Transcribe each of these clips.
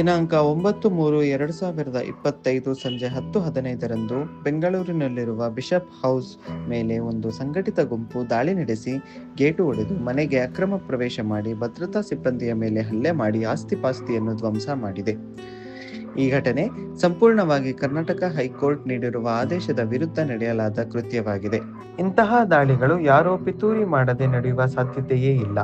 ದಿನಾಂಕ ಒಂಬತ್ತು ಮೂರು ಎರಡು ಸಾವಿರದ ಇಪ್ಪತ್ತೈದು ಸಂಜೆ ಹತ್ತು ಹದಿನೈದರಂದು ಬೆಂಗಳೂರಿನಲ್ಲಿರುವ ಬಿಷಪ್ ಹೌಸ್ ಮೇಲೆ ಒಂದು ಸಂಘಟಿತ ಗುಂಪು ದಾಳಿ ನಡೆಸಿ ಗೇಟು ಒಡೆದು ಮನೆಗೆ ಅಕ್ರಮ ಪ್ರವೇಶ ಮಾಡಿ ಭದ್ರತಾ ಸಿಬ್ಬಂದಿಯ ಮೇಲೆ ಹಲ್ಲೆ ಮಾಡಿ ಆಸ್ತಿಪಾಸ್ತಿಯನ್ನು ಧ್ವಂಸ ಮಾಡಿದೆ. ಈ ಘಟನೆ ಸಂಪೂರ್ಣವಾಗಿ ಕರ್ನಾಟಕ ಹೈಕೋರ್ಟ್ ನೀಡಿರುವ ಆದೇಶದ ವಿರುದ್ಧ ನಡೆಯಲಾದ ಕೃತ್ಯವಾಗಿದೆ. ಇಂತಹ ದಾಳಿಗಳು ಯಾರೋ ಪಿತೂರಿ ಮಾಡದೆ ನಡೆಯುವ ಸಾಧ್ಯತೆಯೇ ಇಲ್ಲ.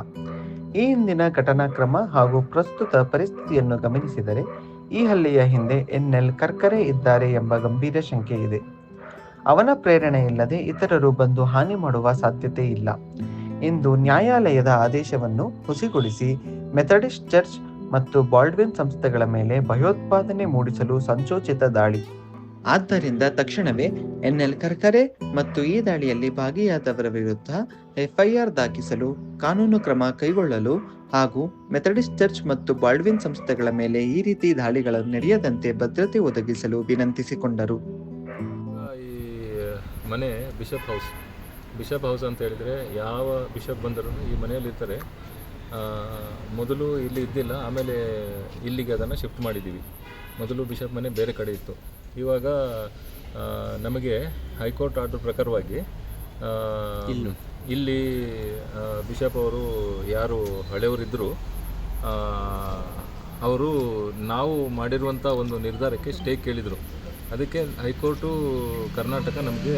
ಈ ಹಿಂದಿನ ಘಟನಾಕ್ರಮ ಹಾಗೂ ಪ್ರಸ್ತುತ ಪರಿಸ್ಥಿತಿಯನ್ನು ಗಮನಿಸಿದರೆ, ಈ ಹಲ್ಲೆಯ ಹಿಂದೆ ಎನ್ಎಲ್ ಕರ್ಕರೆ ಇದ್ದಾರೆ ಎಂಬ ಗಂಭೀರ ಶಂಕೆ ಇದೆ. ಅವನ ಪ್ರೇರಣೆ ಇಲ್ಲದೆ ಇತರರು ಬಂದು ಹಾನಿ ಮಾಡುವ ಸಾಧ್ಯತೆ ಇಲ್ಲ. ಇಂದು ನ್ಯಾಯಾಲಯದ ಆದೇಶವನ್ನು ಹುಸಿಗೊಳಿಸಿ ಮೆಥಡಿಸ್ಟ್ ಚರ್ಚ್ ಮತ್ತು ಬಾಲ್ಡ್ವಿನ್ ಸಂಸ್ಥೆಗಳ ಮೇಲೆ ಭಯೋತ್ಪಾದನೆ ಮೂಡಿಸಲು ಸಂಚೋಚಿತ ದಾಳಿ. ಆದ್ದರಿಂದ ತಕ್ಷಣವೇ ಎನ್ಎಲ್ ಕರ್ಕರೆ ಮತ್ತು ಈ ದಾಳಿಯಲ್ಲಿ ಭಾಗಿಯಾದವರ ವಿರುದ್ಧ ಎಫ್ಐಆರ್ ದಾಖಲಿಸಲು ಕಾನೂನು ಕ್ರಮ ಕೈಗೊಳ್ಳಲು ಹಾಗೂ ಮೆಥಡಿಸ್ಟ್ ಚರ್ಚ್ ಮತ್ತು ಬಾಲ್ಡ್ವಿನ್ ಸಂಸ್ಥೆಗಳ ಮೇಲೆ ಈ ರೀತಿ ದಾಳಿಗಳು ನಡೆಯದಂತೆ ಭದ್ರತೆ ಒದಗಿಸಲು ವಿನಂತಿಸಿಕೊಂಡರು. ಈ ಮನೆ ಬಿಷಪ್ ಹೌಸ್. ಬಿಷಪ್ ಹೌಸ್ ಅಂತ ಹೇಳಿದರೆ ಯಾವ ಬಿಷಪ್ ಬಂದರೂ ಈ ಮನೆಯಲ್ಲಿ ಇರ್ತಾರೆ. ಆ, ಮೊದಲು ಇಲ್ಲಿ ಇದ್ದಿಲ್ಲ ಆಮೇಲೆ ಇಲ್ಲಿಗೆ ಅದನ್ನು ಶಿಫ್ಟ್ ಮಾಡಿದ್ದೀವಿ. ಮೊದಲು ಬಿಷಪ್ ಮನೆ ಬೇರೆ ಕಡೆ ಇತ್ತು. ಇವಾಗ ನಮಗೆ ಹೈಕೋರ್ಟ್ ಆರ್ಡರ್ ಪ್ರಕಾರವಾಗಿ ಇಲ್ಲಿ ಬಿಷಪ್ ಅವರು ಯಾರು ಹಳೆಯವರಿದ್ದರು ಅವರು ನಾವು ಮಾಡಿರುವಂಥ ಒಂದು ನಿರ್ಧಾರಕ್ಕೆ ಸ್ಟೇ ಕೇಳಿದರು. ಅದಕ್ಕೆ ಹೈಕೋರ್ಟು ಕರ್ನಾಟಕ ನಮಗೆ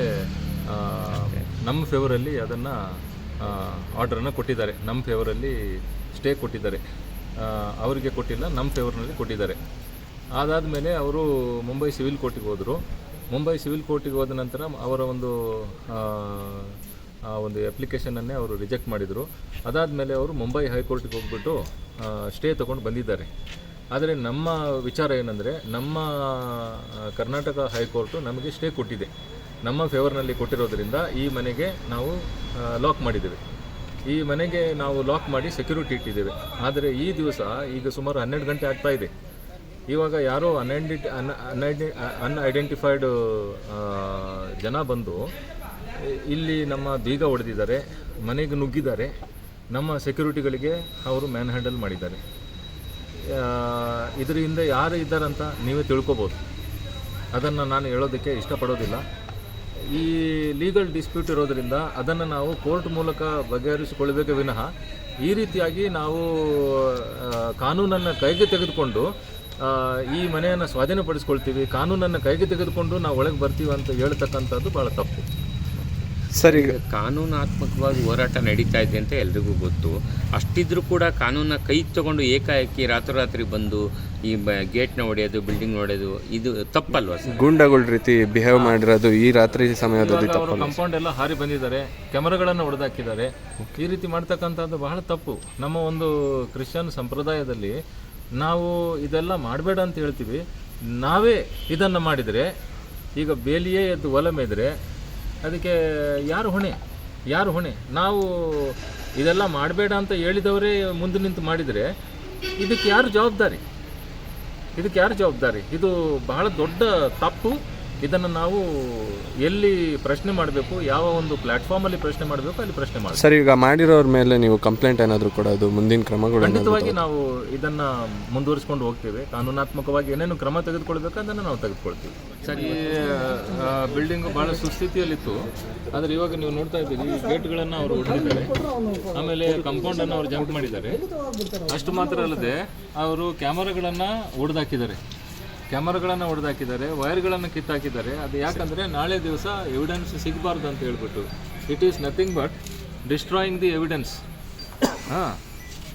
ನಮ್ಮ ಫೇವರಲ್ಲಿ ಅದನ್ನು ಆರ್ಡ್ರನ್ನು ಕೊಟ್ಟಿದ್ದಾರೆ. ನಮ್ಮ ಫೇವರಲ್ಲಿ ಸ್ಟೇ ಕೊಟ್ಟಿದ್ದಾರೆ. ಅವರಿಗೆ ಕೊಟ್ಟಿಲ್ಲ, ನಮ್ಮ ಫೇವರ್ನಲ್ಲಿ ಕೊಟ್ಟಿದ್ದಾರೆ. ಅದಾದಮೇಲೆ ಅವರು ಮುಂಬೈ ಸಿವಿಲ್ ಕೋರ್ಟಿಗೆ ಹೋದರು. ಮುಂಬೈ ಸಿವಿಲ್ ಕೋರ್ಟಿಗೆ ಹೋದ ನಂತರ ಅವರ ಒಂದು ಆ, ಒಂದು ಅಪ್ಲಿಕೇಶನನ್ನೇ ಅವರು ರಿಜೆಕ್ಟ್ ಮಾಡಿದರು. ಅದಾದಮೇಲೆ ಅವರು ಮುಂಬೈ ಹೈಕೋರ್ಟಿಗೆ ಹೋಗ್ಬಿಟ್ಟು ಸ್ಟೇ ತೊಗೊಂಡು ಬಂದಿದ್ದಾರೆ. ಆದರೆ ನಮ್ಮ ವಿಚಾರ ಏನಂದರೆ ನಮ್ಮ ಕರ್ನಾಟಕ ಹೈಕೋರ್ಟು ನಮಗೆ ಸ್ಟೇ ಕೊಟ್ಟಿದೆ. ನಮ್ಮ ಫೇವರ್ನಲ್ಲಿ ಕೊಟ್ಟಿರೋದ್ರಿಂದ ಈ ಮನೆಗೆ ನಾವು ಲಾಕ್ ಮಾಡಿದ್ದೇವೆ. ಈ ಮನೆಗೆ ನಾವು ಲಾಕ್ ಮಾಡಿ ಸೆಕ್ಯೂರಿಟಿ ಇಟ್ಟಿದ್ದೇವೆ. ಆದರೆ ಈ ದಿವಸ ಈಗ ಸುಮಾರು ಹನ್ನೆರಡು ಗಂಟೆ ಆಗ್ತಾ ಇದೆ. ಇವಾಗ ಯಾರೋ ಅನ್ಐಡೆಂಟಿ ಅನ್ ಅನ್ಐಡೆಂಟಿಫೈಡ್ ಜನ ಬಂದು ಇಲ್ಲಿ ನಮ್ಮ ಬೀಗ ಹೊಡೆದಿದ್ದಾರೆ, ಮನೆಗೆ ನುಗ್ಗಿದ್ದಾರೆ, ನಮ್ಮ ಸೆಕ್ಯೂರಿಟಿಗಳಿಗೆ ಅವರು ಮ್ಯಾನ್ ಹ್ಯಾಂಡಲ್ ಮಾಡಿದ್ದಾರೆ ಇದರಿಂದ ಯಾರು ಇದ್ದಾರಂತ ನೀವೇ ತಿಳ್ಕೊಬೋದು. ಅದನ್ನು ನಾನು ಹೇಳೋದಕ್ಕೆ ಇಷ್ಟಪಡೋದಿಲ್ಲ. ಈ ಲೀಗಲ್ ಡಿಸ್ಪ್ಯೂಟ್ ಇರೋದರಿಂದ ಅದನ್ನು ನಾವು ಕೋರ್ಟ್ ಮೂಲಕ ಬಗೆಹರಿಸಿಕೊಳ್ಳಬೇಕೆ ವಿನಃ ಈ ರೀತಿಯಾಗಿ ನಾವು ಕಾನೂನನ್ನು ಕೈಗೆ ತೆಗೆದುಕೊಂಡು ಈ ಮನೆಯನ್ನು ಸ್ವಾಧೀನಪಡಿಸ್ಕೊಳ್ತೀವಿ, ಕಾನೂನನ್ನು ಕೈಗೆ ತೆಗೆದುಕೊಂಡು ನಾವು ಒಳಗೆ ಬರ್ತೀವಿ ಅಂತ ಹೇಳ್ತಕ್ಕಂಥದ್ದು ಭಾಳ ತಪ್ಪು. ಸರ್. ಈಗ ಕಾನೂನಾತ್ಮಕವಾಗಿ ಹೋರಾಟ ನಡೀತಾ ಇದೆ ಅಂತ ಎಲ್ರಿಗೂ ಗೊತ್ತು. ಅಷ್ಟಿದ್ರೂ ಕೂಡ ಕಾನೂನ ಕೈ ತಗೊಂಡು ಏಕಾಏಕಿ ರಾತ್ರೋರಾತ್ರಿ ಬಂದು ಈ ಗೇಟ್ನ ಹೊಡೆಯೋದು ಬಿಲ್ಡಿಂಗ್ ಹೊಡೆಯೋದು ಇದು ತಪ್ಪಲ್ವಾ ಸರ್? ಗೂಂಡಾಗಳ ರೀತಿ ಬಿಹೇವ್ ಮಾಡಿರೋದು ಈ ರಾತ್ರಿ ಸಮಯದಲ್ಲಿ ಕಾಂಪೌಂಡ್ ಎಲ್ಲ ಹಾರಿ ಬಂದಿದ್ದಾರೆ ಕ್ಯಾಮರಾಗಳನ್ನು ಹೊಡೆದಾಕಿದ್ದಾರೆ. ಈ ರೀತಿ ಮಾಡ್ತಕ್ಕಂಥದ್ದು ಬಹಳ ತಪ್ಪು. ನಮ್ಮ ಒಂದು ಕ್ರಿಶ್ಚಿಯನ್ ಸಂಪ್ರದಾಯದಲ್ಲಿ ನಾವು ಇದೆಲ್ಲ ಮಾಡಬೇಡ ಅಂತ ಹೇಳ್ತೀವಿ. ನಾವೇ ಇದನ್ನು ಮಾಡಿದರೆ ಈಗ ಬೇಲಿಯೇ ಎದ್ದು ಒಲ ಮೇದ್ರೆ ಅದಕ್ಕೆ ಯಾರು ಹೊಣೆ? ಯಾರು ಹೊಣೆ? ನಾವು ಇದೆಲ್ಲ ಮಾಡಬೇಡ ಅಂತ ಹೇಳಿದವರೇ ಮುಂದೆ ನಿಂತು ಮಾಡಿದರೆ ಇದಕ್ಕೆ ಯಾರು ಜವಾಬ್ದಾರಿ? ಇದಕ್ಕೆ ಯಾರು ಜವಾಬ್ದಾರಿ? ಇದು ಬಹಳ ದೊಡ್ಡ ತಪ್ಪು. ಇದನ್ನು ನಾವು ಎಲ್ಲಿ ಪ್ರಶ್ನೆ ಮಾಡಬೇಕು ಯಾವ ಒಂದು ಪ್ಲಾಟ್ಫಾರ್ಮಲ್ಲಿ ಪ್ರಶ್ನೆ ಮಾಡಬೇಕು ಅಲ್ಲಿ ಪ್ರಶ್ನೆ ಮಾಡಿ ಸರ್ ಈಗ ಮಾಡಿರೋರ ಮೇಲೆ ನೀವು ಕಂಪ್ಲೇಂಟ್ ಏನಾದರೂ ಕೊಡೋದು ಮುಂದಿನ ಕ್ರಮಗಳು ಖಂಡಿತವಾಗಿ ನಾವು ಇದನ್ನ ಮುಂದುವರಿಸ್ಕೊಂಡು ಹೋಗ್ತೇವೆ. ಕಾನೂನಾತ್ಮಕವಾಗಿ ಏನೇನು ಕ್ರಮ ತೆಗೆದುಕೊಳ್ಬೇಕು ಅದನ್ನು ನಾವು ತೆಗೆದುಕೊಳ್ತೀವಿ. ಸರ್ ಈ ಬಿಲ್ಡಿಂಗ್ ಬಹಳ ಸುಸ್ಥಿತಿಯಲ್ಲಿತ್ತು. ಆದರೆ ಇವಾಗ ನೀವು ನೋಡ್ತಾ ಇದ್ದೀರಿ ಈ ಗೇಟ್ಗಳನ್ನು ಅವರು ಹೊಡೆದಿದ್ದಾರೆ ಆಮೇಲೆ ಕಾಂಪೌಂಡನ್ನು ಅವರು ಜಂಪ್ ಮಾಡಿದ್ದಾರೆ. ಅಷ್ಟು ಮಾತ್ರ ಅಲ್ಲದೆ ಅವರು ಕ್ಯಾಮರಾಗಳನ್ನು ಒಡೆದಾಕಿದ್ದಾರೆ. ಕ್ಯಾಮರಾಗಳನ್ನು ಹೊಡೆದಾಕಿದ್ದಾರೆ ವೈರ್ಗಳನ್ನು ಕಿತ್ತಾಕಿದ್ದಾರೆ. ಅದು ಯಾಕಂದರೆ ನಾಳೆ ದಿವಸ ಎವಿಡೆನ್ಸ್ ಸಿಗಬಾರ್ದು ಅಂತ ಹೇಳ್ಬಿಟ್ಟು. It is nothing but destroying the evidence ಹಾಂ.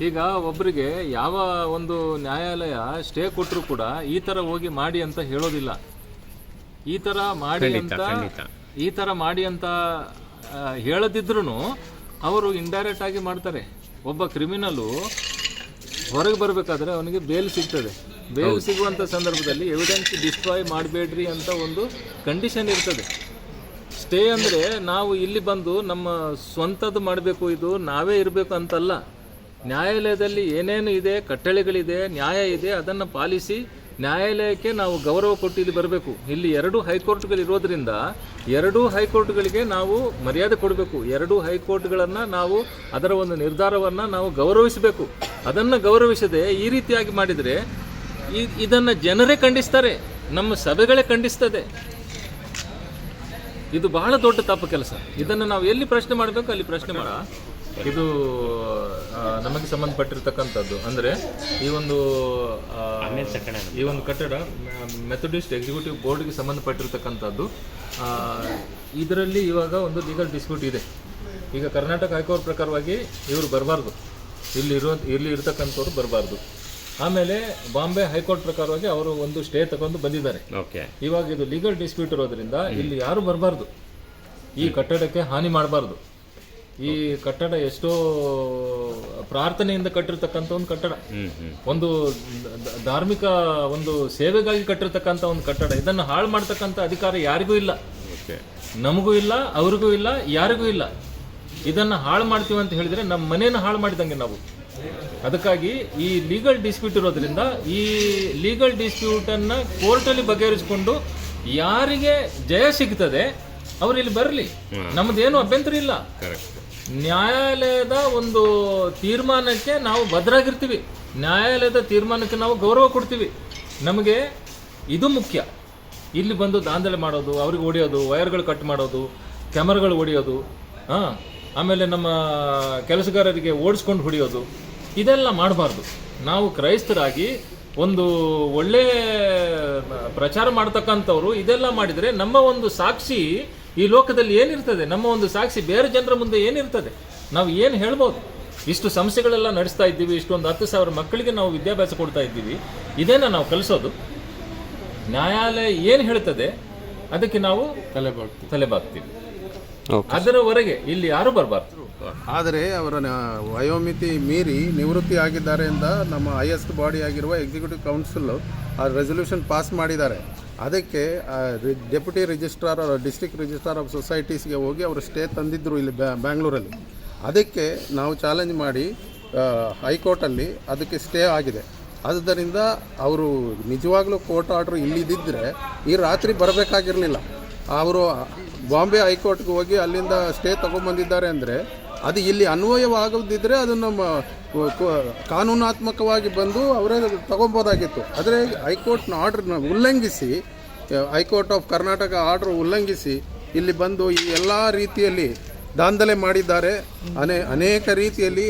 ಈಗ ಒಬ್ಬರಿಗೆ ಯಾವ ಒಂದು ನ್ಯಾಯಾಲಯ ಸ್ಟೇ ಕೊಟ್ಟರು ಕೂಡ ಈ ಥರ ಹೋಗಿ ಮಾಡಿ ಅಂತ ಹೇಳೋದಿಲ್ಲ. ಈ ಥರ ಮಾಡಿ ಅಂತ ಈ ಥರ ಮಾಡಿ ಅಂತ ಹೇಳದಿದ್ರೂ ಅವರು ಇಂಡೈರೆಕ್ಟ್ ಆಗಿ ಮಾಡ್ತಾರೆ. ಒಬ್ಬ ಕ್ರಿಮಿನಲು ಹೊರಗೆ ಬರಬೇಕಾದ್ರೆ ಅವನಿಗೆ ಬೇಲ್ ಸಿಗ್ತದೆ. ಬೇಲ್ ಸಿಗುವಂಥ ಸಂದರ್ಭದಲ್ಲಿ ಎವಿಡೆನ್ಸ್ ಡಿಸ್ಟ್ರಾಯ್ ಮಾಡಬೇಡ್ರಿ ಅಂತ ಒಂದು ಕಂಡೀಷನ್ ಇರ್ತದೆ. ಸ್ಟೇ ಅಂದರೆ ನಾವು ಇಲ್ಲಿ ಬಂದು ನಮ್ಮ ಸ್ವಂತದ್ದು ಮಾಡಬೇಕು ಇದು ನಾವೇ ಇರಬೇಕು ಅಂತಲ್ಲ. ನ್ಯಾಯಾಲಯದಲ್ಲಿ ಏನೇನು ಇದೆ ಕಟ್ಟಳೆಗಳಿದೆ ನ್ಯಾಯ ಇದೆ ಅದನ್ನು ಪಾಲಿಸಿ ನ್ಯಾಯಾಲಯಕ್ಕೆ ನಾವು ಗೌರವ ಕೊಟ್ಟು ಇಲ್ಲಿ ಬರಬೇಕು. ಇಲ್ಲಿ ಎರಡೂ ಹೈಕೋರ್ಟ್ಗಳು ಇರೋದ್ರಿಂದ ಎರಡೂ ಹೈಕೋರ್ಟ್ಗಳಿಗೆ ನಾವು ಮರ್ಯಾದೆ ಕೊಡಬೇಕು. ಎರಡೂ ಹೈಕೋರ್ಟ್ಗಳನ್ನು ನಾವು ಅದರ ಒಂದು ನಿರ್ಧಾರವನ್ನು ನಾವು ಗೌರವಿಸಬೇಕು. ಅದನ್ನು ಗೌರವಿಸದೆ ಈ ರೀತಿಯಾಗಿ ಮಾಡಿದರೆ ಇದನ್ನ ಜನರೇ ಖಂಡಿಸ್ತಾರೆ, ನಮ್ಮ ಸಭೆಗಳೇ ಖಂಡಿಸ್ತದೆ. ಇದು ಬಹಳ ದೊಡ್ಡ ತಪ್ಪು ಕೆಲಸ. ಇದನ್ನು ನಾವು ಎಲ್ಲಿ ಪ್ರಶ್ನೆ ಮಾಡಬೇಕು ಅಲ್ಲಿ ಪ್ರಶ್ನೆ ಮಾಡ. ಇದು ನಮಗೆ ಸಂಬಂಧಪಟ್ಟಿರ್ತಕ್ಕಂಥದ್ದು. ಅಂದರೆ ಈ ಒಂದು ಈ ಒಂದು ಕಟ್ಟಡ ಮೆಥಡಿಸ್ಟ್ ಎಕ್ಸಿಕ್ಯೂಟಿವ್ ಬೋರ್ಡ್ಗೆ ಸಂಬಂಧಪಟ್ಟಿರ್ತಕ್ಕಂಥದ್ದು. ಇದರಲ್ಲಿ ಇವಾಗ ಒಂದು ಲೀಗಲ್ ಡಿಸ್ಪ್ಯೂಟ್ ಇದೆ. ಈಗ ಕರ್ನಾಟಕ ಹೈಕೋರ್ಟ್ ಪ್ರಕಾರವಾಗಿ ಇವರು ಬರಬಾರ್ದು. ಇಲ್ಲಿ ಇರೋ ಇಲ್ಲಿ ಇರ್ತಕ್ಕಂಥವ್ರು ಬರಬಾರ್ದು. ಆಮೇಲೆ ಬಾಂಬೆ ಹೈಕೋರ್ಟ್ ಪ್ರಕಾರವಾಗಿ ಅವರು ಒಂದು ಸ್ಟೇ ತಗೊಂಡು ಬಂದಿದ್ದಾರೆ. ಓಕೆ. ಇವಾಗ ಇದು ಲೀಗಲ್ ಡಿಸ್ಪ್ಯೂಟ್ ಇರೋದ್ರಿಂದ ಇಲ್ಲಿ ಯಾರು ಬರಬಾರ್ದು. ಈ ಕಟ್ಟಡಕ್ಕೆ ಹಾನಿ ಮಾಡಬಾರ್ದು. ಈ ಕಟ್ಟಡ ಎಷ್ಟೋ ಪ್ರಾರ್ಥನೆಯಿಂದ ಕಟ್ಟಿರ್ತಕ್ಕಂಥ ಒಂದು ಕಟ್ಟಡ. ಒಂದು ಧಾರ್ಮಿಕ ಒಂದು ಸೇವೆಗಾಗಿ ಕಟ್ಟಿರ್ತಕ್ಕಂಥ ಒಂದು ಕಟ್ಟಡ. ಇದನ್ನು ಹಾಳು ಮಾಡ್ತಕ್ಕಂಥ ಅಧಿಕಾರ ಯಾರಿಗೂ ಇಲ್ಲ. ಓಕೆ. ನಮಗೂ ಇಲ್ಲ ಅವ್ರಿಗೂ ಇಲ್ಲ ಯಾರಿಗೂ ಇಲ್ಲ. ಇದನ್ನು ಹಾಳು ಮಾಡ್ತೀವಿ ಅಂತ ಹೇಳಿದ್ರೆ ನಮ್ಮ ಮನೇನ ಹಾಳು ಮಾಡಿದಂಗೆ ನಾವು. ಅದಕ್ಕಾಗಿ ಈ ಲೀಗಲ್ ಡಿಸ್ಪ್ಯೂಟ್ ಇರೋದ್ರಿಂದ ಈ ಲೀಗಲ್ ಡಿಸ್ಪ್ಯೂಟನ್ನು ಕೋರ್ಟಲ್ಲಿ ಬಗೆಹರಿಸಿಕೊಂಡು ಯಾರಿಗೆ ಜಯ ಸಿಗ್ತದೆ ಅವ್ರು ಇಲ್ಲಿ ಬರಲಿ. ನಮ್ಮದೇನು ಅಭ್ಯಂತರ ಇಲ್ಲ. ಕರೆಕ್ಟ್ ನ್ಯಾಯಾಲಯದ ಒಂದು ತೀರ್ಮಾನಕ್ಕೆ ನಾವು ಭದ್ರಾಗಿರ್ತೀವಿ. ನ್ಯಾಯಾಲಯದ ತೀರ್ಮಾನಕ್ಕೆ ನಾವು ಗೌರವ ಕೊಡ್ತೀವಿ. ನಮಗೆ ಇದು ಮುಖ್ಯ. ಇಲ್ಲಿ ಬಂದು ದಾಂಧಲೆ ಮಾಡೋದು ಅವ್ರಿಗೆ ಹೊಡೆಯೋದು ವೈರ್ಗಳು ಕಟ್ ಮಾಡೋದು ಕ್ಯಾಮರಾಗಳು ಹೊಡೆಯೋದು ಹಾಂ ಆಮೇಲೆ ನಮ್ಮ ಕೆಲಸಗಾರರಿಗೆ ಓಡಿಸ್ಕೊಂಡು ಹೊಡೆಯೋದು. ಇದೆಲ್ಲ ಮಾಡಬಾರ್ದು. ನಾವು ಕ್ರೈಸ್ತರಾಗಿ ಒಂದು ಒಳ್ಳೆ ಪ್ರಚಾರ ಮಾಡ್ತಕ್ಕಂಥವ್ರು ಇದೆಲ್ಲ ಮಾಡಿದರೆ ನಮ್ಮ ಒಂದು ಸಾಕ್ಷಿ ಈ ಲೋಕದಲ್ಲಿ ಏನಿರ್ತದೆ? ನಮ್ಮ ಒಂದು ಸಾಕ್ಷಿ ಬೇರೆ ಜನರ ಮುಂದೆ ಏನಿರ್ತದೆ? ನಾವು ಏನು ಹೇಳ್ಬೋದು? ಇಷ್ಟು ಸಂಸ್ಥೆಗಳೆಲ್ಲ ನಡೆಸ್ತಾ ಇದ್ದೀವಿ ಇಷ್ಟೊಂದು ಹತ್ತು ಸಾವಿರ ಮಕ್ಕಳಿಗೆ ನಾವು ವಿದ್ಯಾಭ್ಯಾಸ ಕೊಡ್ತಾ ಇದ್ದೀವಿ. ಇದೇನ ನಾವು ಕಲಿಸೋದು. ನ್ಯಾಯಾಲಯ ಏನು ಹೇಳ್ತದೆ? ಅದಕ್ಕೆ ನಾವು ತಲೆಬಾಗ್ತೀವಿ. ತಲೆಬಾಗ್ತೀವಿ. ಅದರವರೆಗೆ ಇಲ್ಲಿ ಯಾರು ಬರಬಾರ್ದು? ಆದರೆ ಅವರ ವಯೋಮಿತಿ ಮೀರಿ ನಿವೃತ್ತಿ ಆಗಿದ್ದಾರೆ ಅಂತ ನಮ್ಮ ಹೈಯೆಸ್ಟ್ ಬಾಡಿ ಆಗಿರುವ ಎಕ್ಸಿಕ್ಯೂಟಿವ್ ಕೌನ್ಸಿಲ್ ಆ ರೆಸೊಲ್ಯೂಷನ್ ಪಾಸ್ ಮಾಡಿದ್ದಾರೆ. ಅದಕ್ಕೆ deputy registrar district registrar of ಸೊಸೈಟೀಸ್ಗೆ ಹೋಗಿ ಅವರು ಸ್ಟೇ ತಂದಿದ್ದರು ಇಲ್ಲಿ ಬ್ಯಾ, ಬ್ಯಾಂಗ್ಳೂರಲ್ಲಿ. ಅದಕ್ಕೆ ನಾವು ಚಾಲೆಂಜ್ ಮಾಡಿ ಹೈಕೋರ್ಟಲ್ಲಿ ಅದಕ್ಕೆ ಸ್ಟೇ ಆಗಿದೆ. ಆದ್ದರಿಂದ ಅವರು ನಿಜವಾಗ್ಲೂ ಕೋರ್ಟ್ ಆರ್ಡ್ರ್ ಇಲ್ಲಿದ್ದಿದ್ದರೆ ಈ ರಾತ್ರಿ ಬರಬೇಕಾಗಿರಲಿಲ್ಲ. ಅವರು ಬಾಂಬೆ ಹೈಕೋರ್ಟ್ಗೆ ಹೋಗಿ ಅಲ್ಲಿಂದ ಸ್ಟೇ ತೊಗೊಂಬಂದಿದ್ದಾರೆ ಅಂದರೆ ಅದು ಇಲ್ಲಿ ಅನ್ವಯವಾಗದಿದ್ದರೆ ಅದನ್ನು ಕಾನೂನಾತ್ಮಕವಾಗಿ ಬಂದು ಅವರೇ ತಗೊಬೋದಾಗಿತ್ತು ಆದರೆ ಹೈಕೋರ್ಟ್ನ ಆರ್ಡ್ರನ್ನ ಉಲ್ಲಂಘಿಸಿ ಹೈಕೋರ್ಟ್ ಆಫ್ ಕರ್ನಾಟಕ ಆರ್ಡ್ರ್ ಉಲ್ಲಂಘಿಸಿ ಇಲ್ಲಿ ಬಂದು ಈ ಎಲ್ಲ ರೀತಿಯಲ್ಲಿ ದಾಂಧಲೆ ಮಾಡಿದ್ದಾರೆ. ಅನೇ, ಅನೇಕ ರೀತಿಯಲ್ಲಿ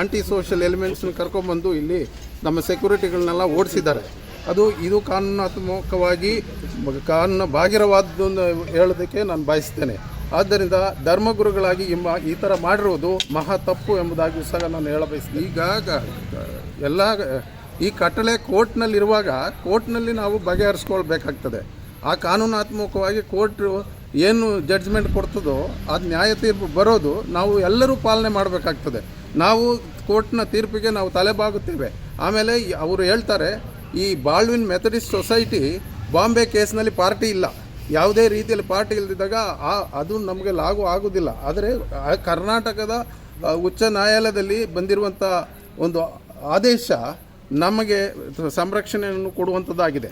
ಆಂಟಿ ಸೋಷಿಯಲ್ ಎಲಿಮೆಂಟ್ಸ್ನ ಕರ್ಕೊಂಬಂದು ಇಲ್ಲಿ ನಮ್ಮ ಸೆಕ್ಯೂರಿಟಿಗಳನ್ನೆಲ್ಲ ಓಡಿಸಿದ್ದಾರೆ. ಅದು, ಇದು ಕಾನೂನಾತ್ಮಕವಾಗಿ ಕಾನೂನು ಬಾಹಿರವಾದ್ದು ಹೇಳೋದಕ್ಕೆ ನಾನು ಬಯಸ್ತೇನೆ. ಆದ್ದರಿಂದ ಧರ್ಮಗುರುಗಳಾಗಿ ಎಂಬ ಈ ಥರ ಮಾಡಿರುವುದು ಮಹಾ ತಪ್ಪು ಎಂಬುದಾಗಿ ಸಹ ನಾನು ಹೇಳಬಯಸ್ತೀನಿ. ಈಗ ಎಲ್ಲ ಈ ಕಟ್ಟಳೆ ಕೋರ್ಟ್ನಲ್ಲಿರುವಾಗ ಕೋರ್ಟ್ನಲ್ಲಿ ನಾವು ಬಗೆಹರಿಸ್ಕೊಳ್ಬೇಕಾಗ್ತದೆ. ಆ ಕಾನೂನಾತ್ಮಕವಾಗಿ ಕೋರ್ಟ್ ಏನು ಜಡ್ಜ್ಮೆಂಟ್ ಕೊಡ್ತದೋ ಅದು ನ್ಯಾಯ ತೀರ್ಪು ಬರೋದು ನಾವು ಎಲ್ಲರೂ ಪಾಲನೆ ಮಾಡಬೇಕಾಗ್ತದೆ. ನಾವು ಕೋರ್ಟ್ನ ತೀರ್ಪಿಗೆ ನಾವು ತಲೆಬಾಗುತ್ತೇವೆ. ಆಮೇಲೆ ಅವರು ಹೇಳ್ತಾರೆ, ಈ ಬಾಳ್ವಿನ್ ಮೆಥಡಿಸ್ಟ್ ಸೊಸೈಟಿ ಬಾಂಬೆ ಕೇಸ್ನಲ್ಲಿ ಪಾರ್ಟಿ ಇಲ್ಲ. ಯಾವುದೇ ರೀತಿಯಲ್ಲಿ ಪಾರ್ಟಿ ಇಲ್ಲದಿದ್ದಾಗ ಆ, ಅದು ನಮಗೆ ಲಾಗು ಆಗುವುದಿಲ್ಲ ಆದರೆ ಕರ್ನಾಟಕದ ಉಚ್ಚ ನ್ಯಾಯಾಲಯದಲ್ಲಿ ಬಂದಿರುವಂಥ ಒಂದು ಆದೇಶ ನಮಗೆ ಸಂರಕ್ಷಣೆಯನ್ನು ಕೊಡುವಂಥದ್ದಾಗಿದೆ